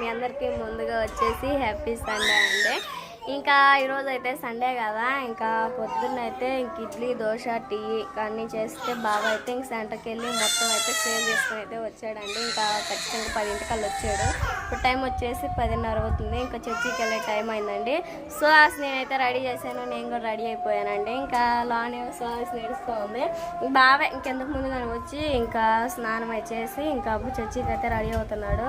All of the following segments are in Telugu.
మీ అందరికీ ముందుగా వచ్చేసి హ్యాపీ సండే అండి. ఇంకా ఈరోజు అయితే సండే కదా ఇంకా పొద్దున్న అయితే ఇంక ఇడ్లీ దోశ టీ అన్నీ చేస్తే బాగా అయితే ఇంక సెంటర్కి వెళ్ళి మొత్తం అయితే సేల్ చేసుకుని అయితే వచ్చాడండి. ఇంకా ఖచ్చితంగా పదింటికల్లా వచ్చాడు. ఇప్పుడు టైం వచ్చేసి పదిన్నర అవుతుంది. ఇంకా చర్చికి వెళ్ళే టైం అయిందండి. సోహాస్ నేనైతే రెడీ చేశాను. నేను కూడా రెడీ అయిపోయానండి. ఇంకా లానే సోహాస్ నడుస్తూ ఉంది. బాగా ఇంకెందుకు ముందుగానే వచ్చి ఇంకా స్నానం అయితే చేసి ఇంకా చర్చికి అయితే రెడీ అవుతున్నాడు.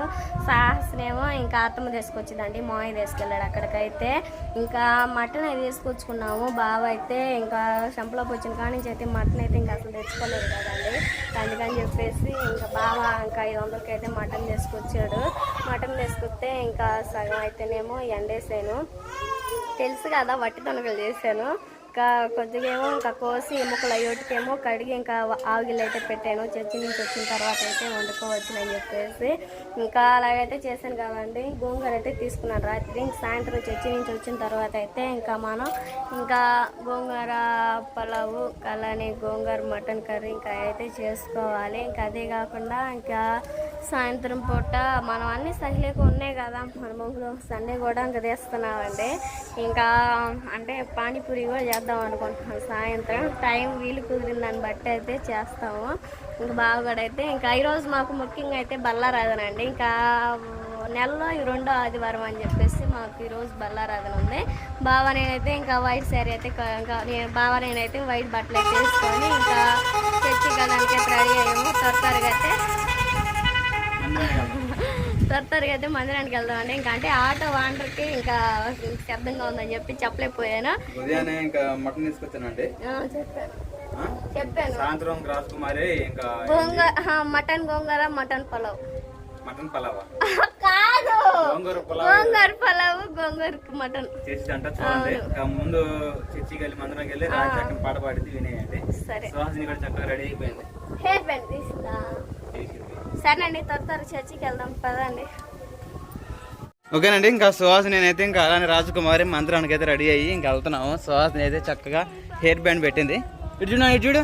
సాహస్నేమో ఇంకా అత్తమ్మ తీసుకొచ్చిందండి. మాయ తీసుకెళ్ళాడు అక్కడికైతే. ఇంకా మటన్ అయితే తీసుకొచ్చుకున్నాము. బావ అయితే ఇంకా శంపలోకి వచ్చిన కాడి నుంచి అయితే మటన్ అయితే ఇంకా అసలు తెచ్చుకోలేదు కదండి. అందుకని చెప్పేసి ఐదు వందలకి అయితే మటన్ తీసుకొచ్చాడు. మటన్ తీసుకొస్తే ఇంకా సగం అయితేనేమో ఎండేసాను. తెలుసు కదా వట్టి తొనకలు చేశాను. ఇంకా కొద్దిగా ఏమో ఇంకా కోసి ఎముకలు అయ్యోటికేమో కడిగి ఇంకా ఆగిలు అయితే పెట్టాను. చర్చి నుంచి వచ్చిన తర్వాత అయితే వండుకోవచ్చు అని చెప్పేసి ఇంకా అలాగైతే చేశాను కాబట్టి గోంగూర అయితే తీసుకున్నాను రాత్రి. సాయంత్రం చర్చి నుంచి వచ్చిన తర్వాత అయితే ఇంకా మనం ఇంకా గోంగూర పలావు అలానే గోంగూర మటన్ కర్రీ ఇంకా అయితే చేసుకోవాలి. ఇంకా అదే కాకుండా ఇంకా సాయంత్రం పూట మనం అన్ని సహిలేక ఉన్నాయి కదా. మన సండే కూడా ఇంకా తీస్తున్నామండి. ఇంకా అంటే పానీపూరి కూడా చేద్దాం అనుకుంటున్నాం. సాయంత్రం టైం వీలు కుదిరిన దాన్ని బట్టి అయితే చేస్తాము. ఇంకా బాగుడైతే ఇంకా ఈరోజు మాకు ముఖ్యంగా అయితే బల్లారాధనండి ఇంకా నెలలో ఈ రెండో ఆదివారం అని చెప్పేసి మాకు ఈరోజు బల్లారాధన ఉంది. బావ నేనైతే ఇంకా వైట్ శారీ అయితే ఇంకా నేను బావ నేనైతే వైట్ బట్టలు అయితే వేసుకొని ఇంకా చర్చి కదానికి అయితే రెడీ అయ్యాము. త్వర త్వరగా అయితే త్వర త్వరగా అయితే మందిరానికి వెళ్దామండి ఇంకా అంటే ఆటో వాండర్కి ఇంకా శబ్దంగా ఉందని చెప్పి చెప్పలేకపోయాను. ఉదయాన్నే ఇంకా మటన్ తీసుకొచ్చానండి. చెప్పాను. సాయంత్రం రాజ్ కుమారి ఇంకా gongura mutton gongura mutton pulao. Mutton పలావా? కాదు. గోంగూర పులావ్ గోంగూర పలావ్ గోంగూర మటన్. చేసి అంట చూడండి. ఇంకా ముందు వెళ్ళి మందిరంకి పాట పాడింది వినేయండి. సరే. సుహాసిని కూడా చక్కగా రెడీ అయిపోయింది. హెయిర్ బ్యాండ్ తీస్తా. సరేనండి త్వర త్వర చర్చికి వెళ్దాం పదండి. ఓకేనండి ఇంకా సుహాసిని అయితే ఇంకా అలానే రాజకుమారి మందిరానికి అయితే రెడీ అయ్యి ఇంకా వెళ్తున్నాము. సుహాసిని అయితే చక్కగా హెయిర్ బ్యాండ్ పెట్టింది. ఇటు చూడు ఇటు చూడు.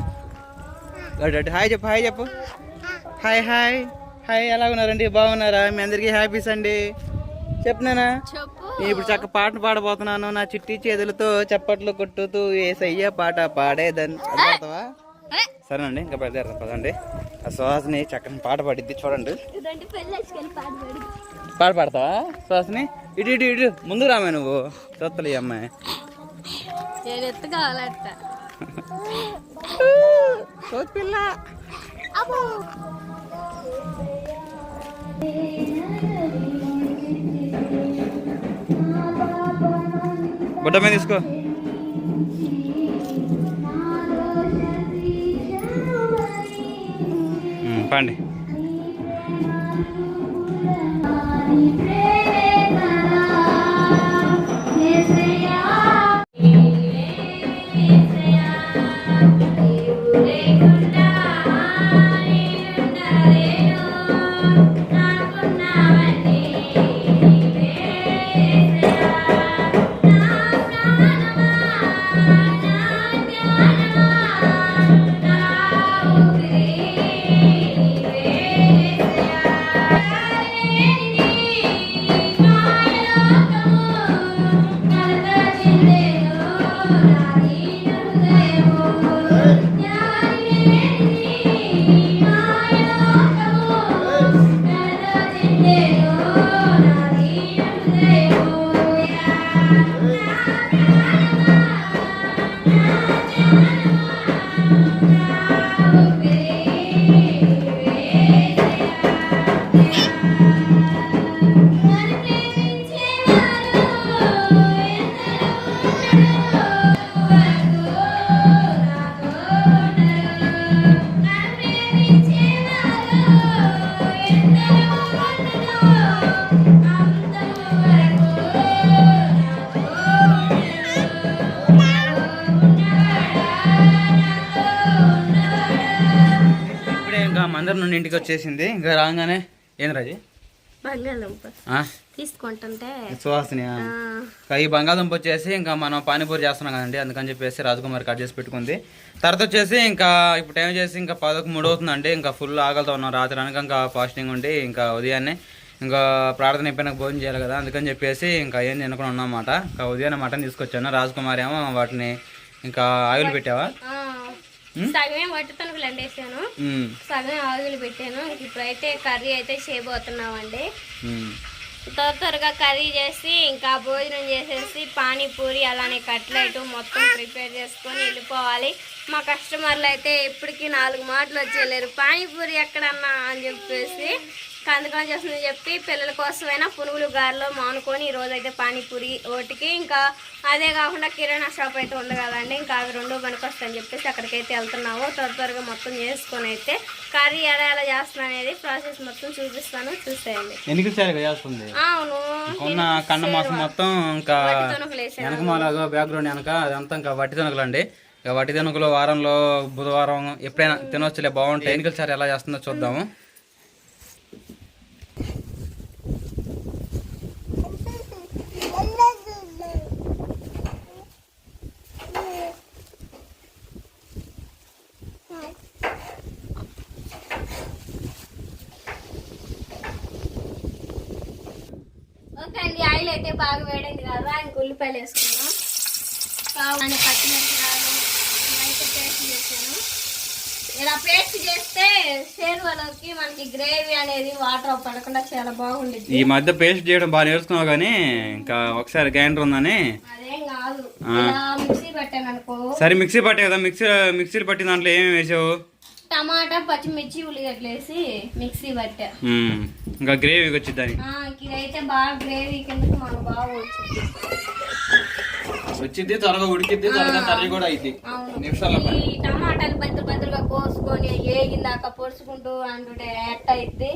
అటు అటు హాయ్ చెప్పు హాయ్ చెప్పు. Hi hi. హాయ్ ఎలా ఉన్నారండి? బాగున్నారా? మీ అందరికీ హ్యాపీస్ అండి. చెప్తున్నానా చెప్పు. నేను ఇప్పుడు చక్క పాట పాడబోతున్నాను. నా చిట్టి చేతులతో చప్పట్లు కొట్టుతూ ఏసయ్య పాట పాడేదని. పాడతావా సరేనండి ఇంకా బయలుదేరదాం పదండి. ఆ సుహాసిని చక్కని పాట పాడిద్ది చూడండి. పాట పాడి పాట పాడతావా? సుహాసిని ఇటు ఇటు ఇటు ముందు రామే నువ్వు. చూస్తలే ఈ అమ్మాయి. పిల్ల. బుట్ట మీద తీసుకో. పాండి మందిరం నుండి ఇంటికి వచ్చేసింది. ఇంకా రాగానే ఏంది రాజీ? తీసుకుంటుంటే ఈ బంగాళదుంప వచ్చేసి ఇంకా మనం పానీపూరి చేస్తున్నాం కదండి. అందుకని చెప్పేసి రాజకుమారి కట్ చేసి పెట్టుకుంది. తర్వాత వచ్చేసి ఇంకా ఇప్పుడు టైం చేసి ఇంకా పదకు మూడు అవుతుందండి. ఇంకా ఫుల్ ఆకలితో ఉన్నాం. రాత్రి అనక ఇంకా ఫాస్టింగ్ ఉండి ఇంకా ఉదయాన్నే ఇంకా ప్రార్థన అయిపోయినాక భోజనం చేయాలి కదా. అందుకని చెప్పేసి ఇంకా ఏం తినకుండా ఉన్నామాట ఇంకా ఉదయాన్నే మటన్ తీసుకొచ్చాను. రాజకుమారి ఏమో వాటిని ఇంకా ఆయిల్ పెట్టావా? సగమే వట్టి తణుకులు ఎండేసాను సగమే ఆయిల్ పెట్టాను. ఇప్పుడైతే కర్రీ అయితే చేయబోతున్నామండి. త్వర త్వరగా కర్రీ చేసి ఇంకా భోజనం చేసేసి పానీపూరి అలానే కట్లెట్ మొత్తం ప్రిపేర్ చేసుకొని వెళ్ళిపోవాలి. మా కస్టమర్లు అయితే ఇప్పటికీ నాలుగు మాటలు వచ్చేయలేరు. పానీపూరి ఎక్కడన్నా అని చెప్పేసి అందుకని చేస్తుందని చెప్పి పిల్లల కోసమైనా పునుగులు గారెలో మానుకొని ఈ రోజు అయితే పానీపూరి ఒకటికి ఇంకా అదే కాకుండా కిరాణా షాప్ అయితే ఉంది కదండి. ఇంకా అవి రెండు పనికొస్తాయని చెప్పేసి అక్కడికైతే వెళ్తున్నాము. త్వర త్వరగా మొత్తం చేసుకొని అయితే కర్రీ ఎలా ఎలా చేస్తున్నా అనేది ప్రాసెస్ మొత్తం చూపిస్తాను. చూసేయండి. చేస్తుంది? అవును. కొన్న కన్న మాసం మొత్తం ఇంకా తొనకలు వెనక మాలాగా బ్యాక్గ్రౌండ్ వెనక అదంతా ఇంకా వట్టి తణుకులు అండి ఇక వట్టి తణుకులు వారంలో బుధవారం ఎప్పుడైనా తినొచ్చులే బాగుంటాయి. ఎన్నికలు సార్ ఎలా చేస్తుందో చూద్దాము. అండి ఆయిల్ అయితే బాగా వేడైంది కదా ఇంక ఉల్లిపాయలు వేసుకున్నాం కావాలని పచ్చిమిరపకాయలు ఇవైతే పేస్ట్ చేసాను ఇలా పేస్ట్ చేస్తే షేర్వాలోకి మనకి గ్రేవీ అనేది వాటర్ పడకుండా చాలా బాగుండిద్ది. ఈ మధ్య పేస్ట్ చేయడం బాగా నేర్చుకున్నావు కానీ ఇంకా ఒకసారి గ్రైండర్ ఉందని అదేం కాదు. మిక్సీ పెట్టాను అనుకో. సరే మిక్సీ పట్టే కదా. మిక్సీ మిక్సీలు పట్టిన దాంట్లో ఏమేమి వేసావు? టమాటా పచ్చిమిర్చి ఉల్లిగడ్డలు వేసి మిక్సీ పట్టా. ఇంకా గ్రేవీకి వచ్చిద్దని ఆ, ఇదైతే బాగా గ్రేవీ కిందకి మనకు బాగా వచ్చింది. వచ్చింది త్వరగా ఉడికిద్ది త్వరగా కర్రీ కూడా అయింది నిమిషాల అవును ఈ టమాటాలు బద్దలు బద్దలుగా కోసుకొని ఏగిందాక పొడుచుకుంటూ అంటుంటే ఎట్ట అయింది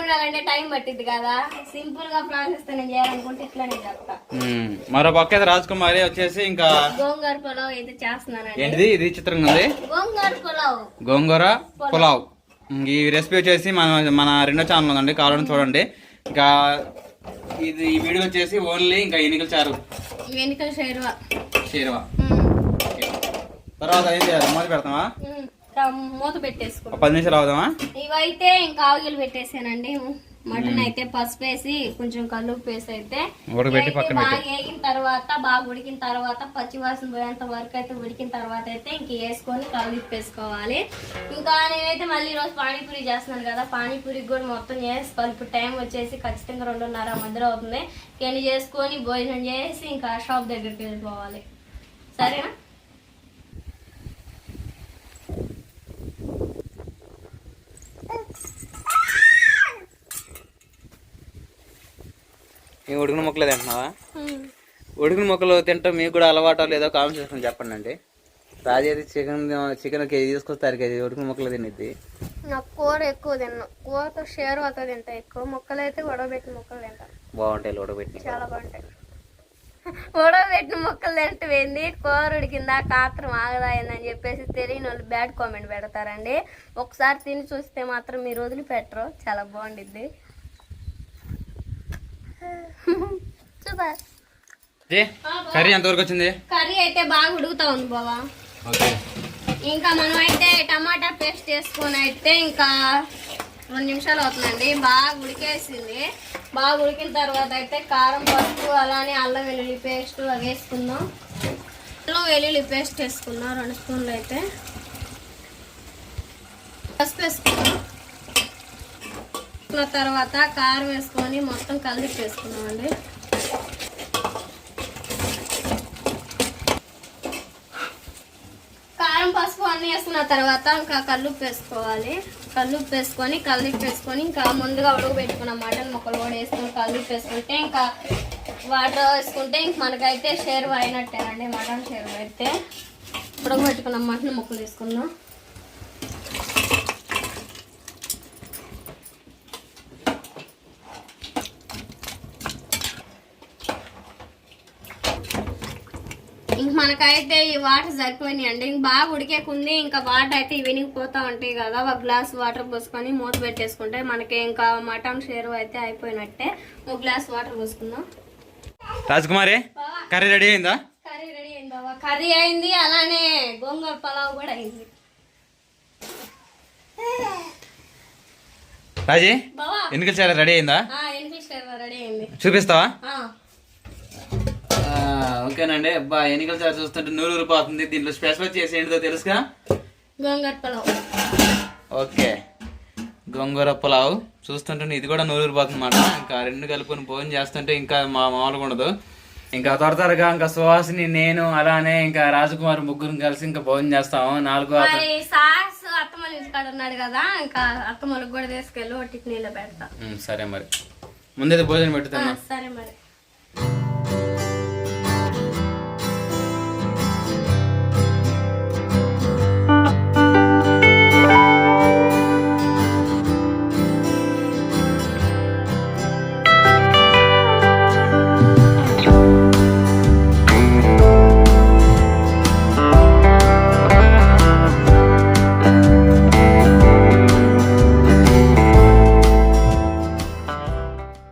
ఉండాలంటే టైం పట్టింది కదా. సింపుల్గా ప్రాసెస్ నేను చేయాలనుకుంటే ఇట్లానే మరో పక్క అయితే రాజకుమారి వచ్చేసి ఇంకా గోంగూర పులావ్ అయితే చేస్తున్నానండి. ఏంటిది? ఇది చిత్రంగా ఉంది? గోంగూర పులావ్. గోంగూర పులావ్. ఈ రెసిపీ వచ్చేసి మన మన రెండో ఛానల్ ఉందండి కావాలని చూడండి. ఇంకా ఇది ఈ వీడియో వచ్చేసి ఓన్లీ ఇంకా ఎన్నికలు చారు. వెనుకల షేర్వా. షేర్వా. తర్వాత ఏం చేయాలి? మొదలు పెడతామా మూత పెట్టేసుకో పది నిమిషాలు అవుదామా ఇవైతే ఇంకా ఆవులు పెట్టేసానండి. మటన్ అయితే పసుపు వేసి కొంచెం కల్లుపు వేసి అయితే బాగా వేగిన తర్వాత బాగా ఉడికిన తర్వాత పచ్చి వాసన పోయేంత వరకు అయితే ఉడికిన తర్వాత అయితే ఇంక వేసుకొని కలిపి వేసుకోవాలి. ఇంకా నేనైతే మళ్ళీ ఈరోజు పానీపూరి చేస్తున్నాను కదా. పానీపూరికి కూడా మొత్తం చేసి కలుపు టైం వచ్చేసి ఖచ్చితంగా రెండున్నర మధ్యలో అవుతుంది. ఎన్ని చేసుకొని భోజనం చేసి ఇంకా షాప్ దగ్గరికి వెళ్ళిపోవాలి. సరేనా? ఈ ఉడికిన మొక్కలు తింటున్నావా? ఉడికిన మొక్కలు తింటాం మీకు కూడా అలవాటు లేదో కామెంట్ చేసుకుని చెప్పండి అండి రాజు అయితే చికెన్ చికెన్ కేజీ తీసుకొస్తారు కేజీ ఉడికిన మొక్కలు తినిద్ది. నాకు కూర ఎక్కువ తిన్నా. కూరతో షేర్ అవుతుంది తింటా ఎక్కువ. ముక్కలు అయితే ఉడకబెట్టిన ముక్కలు తింటా. బాగుంటాయి ఉడకబెట్టి చాలా బాగుంటాయి. ఉడకబెట్టిన ముక్కలు తింటే కూర ఉడికిందా కాత్రం ఆగదాయిందని చెప్పేసి తెలియని వాళ్ళు బ్యాడ్ కామెంట్ పెడతారండి. ఒకసారి తిని చూస్తే మాత్రం మీరు వదిలిపెట్టరు చాలా బాగుండిద్ది. కర్రీ ఎంతవరకు వచ్చింది? కర్రీ అయితే బాగా ఉడుకుతా ఉంది బావా. ఓకే. ఇంకా మనం అయితే టమాటా పేస్ట్ వేసుకొని అయితే ఇంకా రెండు నిమిషాలు అవుతుందండి. బాగా ఉడికేసింది. బాగా ఉడికిన తర్వాత అయితే కారం పసుపు అలానే అల్లం వెల్లుల్లి పేస్ట్ అవి వేసుకుందాం. అల్లం వెల్లుల్లి పేస్ట్ వేసుకుందాం. రెండు స్పూన్లు అయితే. పసుపు వేసుకుందాం. వేసుకున్న తర్వాత కారం వేసుకొని మొత్తం కలిపి వేసుకున్నామండి కారం పసుపు అన్నీ వేసుకున్న తర్వాత ఇంకా కల్లుప్పు వేసుకోవాలి. కల్లుప్పు వేసుకొని కల్లుప్పు వేసుకొని ఇంకా ముందుగా ఉడకబెట్టుకున్న మటన్ ముక్కలు కూడా వేసుకొని కల్లుప్పు వేసుకుంటే ఇంకా వాటర్ వేసుకుంటే ఇంక మనకైతే షేర్ అయినట్టేనండి మటన్ షేర్ అయితే. ఉడకబెట్టుకున్న మటన్ ముక్కలు వేసుకున్నాం మనకైతే ఈ వాటర్ సరిపోయినాయి అండి. ఇంక బాగా ఉడికేకుంది. ఇంకా వాటర్ అయితే వినిగిపోతా ఉంటాయి కదా. ఒక గ్లాస్ వాటర్ పోసుకొని మూత పెట్టేసుకుంటే మనకి ఇంకా మటన్ షేర్ అయితే అయిపోయినట్టే. ఒక గ్లాస్ వాటర్ పోసుకుందాం. రాజకుమారి కర్రీ రెడీ అయిందా? కర్రీ రెడీ అయింది బాబా కర్రీ అయింది అలానే గోంగూర పలావ్ కూడా అయింది. రాజీ ఎన్నికలు రెడీ అయిందా? రెడీ అయింది. చూపిస్తావా? ఓకేనండి. అబ్బా ఎన్నికల చారు చూస్తుంటే నూరు ఊరిపోతుంది దీంట్లో స్పెషల్ వచ్చేసి ఏంటిదో తెలుసుగా? గోంగూర పొలం ఓకే. గోంగూర పులావ్. చూస్తుంటే ఇది కూడా నూరు ఊరిపోతుంది అనమాట ఇంకా రెండు కలుపుకొని భోజనం చేస్తుంటే ఇంకా మా మామూలుగా ఉండదు. ఇంకా త్వర త్వరగా ఇంకా సుహాసిని నేను అలానే ఇంకా రాజకుమార్ ముగ్గురు కలిసి ఇంకా భోజనం చేస్తాము. నాలుగో సాస్ అత్తమ్మ ఇంటికాడ ఉన్నాడు కదా ఇంకా అత్తమ్మలకు కూడా తీసుకెళ్ళి టిఫినీలో పెడతా. సరే మరి. ముందైతే భోజనం ఆ, పెట్టుతున్నా సరే మరి.